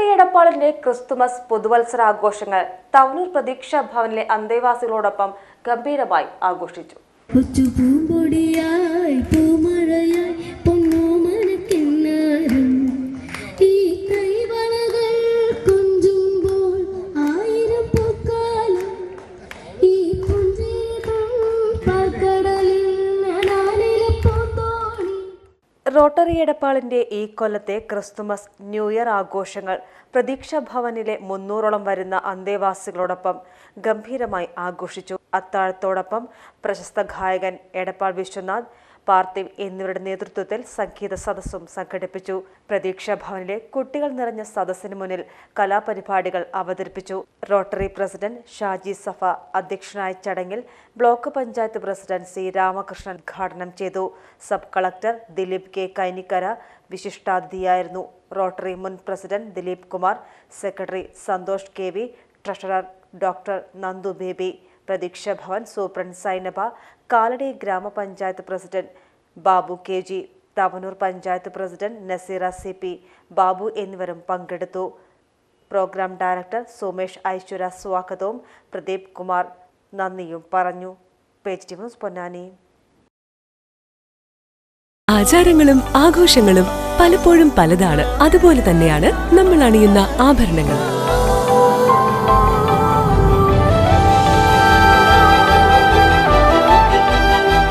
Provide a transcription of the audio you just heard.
Rotary എടപ്പാളിന്റെ Christmas പുതുവത്സരാഘോഷങ്ങൾ തവനൂർ പ്രതീക്ഷാ ഭവനിലെ അന്തേവാസികളോടൊപ്പം ഗംഭീരമായി ആഘോഷിച്ചു. റോട്ടറി എടപ്പാളിന്റെ ഈ കൊല്ലത്തെ ക്രിസ്തുമസ് ന്യൂ ഇയർ ആഘോഷങ്ങൾ പ്രതീക്ഷ ഭവനിലെ മുന്നൂറോളം വരുന്ന അന്തേവാസികളോടൊപ്പം ഗംഭീരമായി ആഘോഷിച്ചു. അത്താഴത്തോടൊപ്പം പ്രശസ്ത ഗായകൻ എടപ്പാൾ വിശ്വനാഥ് പാർത്ഥിവ് എന്നിവരുടെ നേതൃത്വത്തിൽ സംഗീത സദസ്സും സംഘടിപ്പിച്ചു. പ്രതീക്ഷാ ഭവനിലെ കുട്ടികൾ നിറഞ്ഞ സദസ്സിന് മുന്നിൽ കലാപരിപാടികൾ അവതരിപ്പിച്ചു. റോട്ടറി പ്രസിഡന്റ് ഷാജി സഫ അധ്യക്ഷനായ ചടങ്ങിൽ block panchayat president C Ramakrishnan ഉദ്ഘാടനം ചെയ്തു. Sub collector Dileep K Kainikkara വിശിഷ്ടാതിഥിയായിരുന്നു. Rotary മുൻ president Dileep Kumar secretary Santhosh K V treasurer doctor Nandu Baby Pratheeksha Bhavan superintendent Zainaba Kaladi grama panchayat president Babu K G Thavanur panchayat president Naseera C P Babu എന്നിവരും പങ്കെടുത്തു. Programme director Sumesh ഐശ്വര സ്വാഗതവും. പ്രദീപ് കുമാർ നന്ദിയും പറഞ്ഞു. പൊന്നാനി. ആചാരങ്ങളും ആഘോഷങ്ങളും പലപ്പോഴും പലതാണ്. അതുപോലെ തന്നെയാണ് നമ്മൾ അണിയുന്ന ആഭരണങ്ങൾ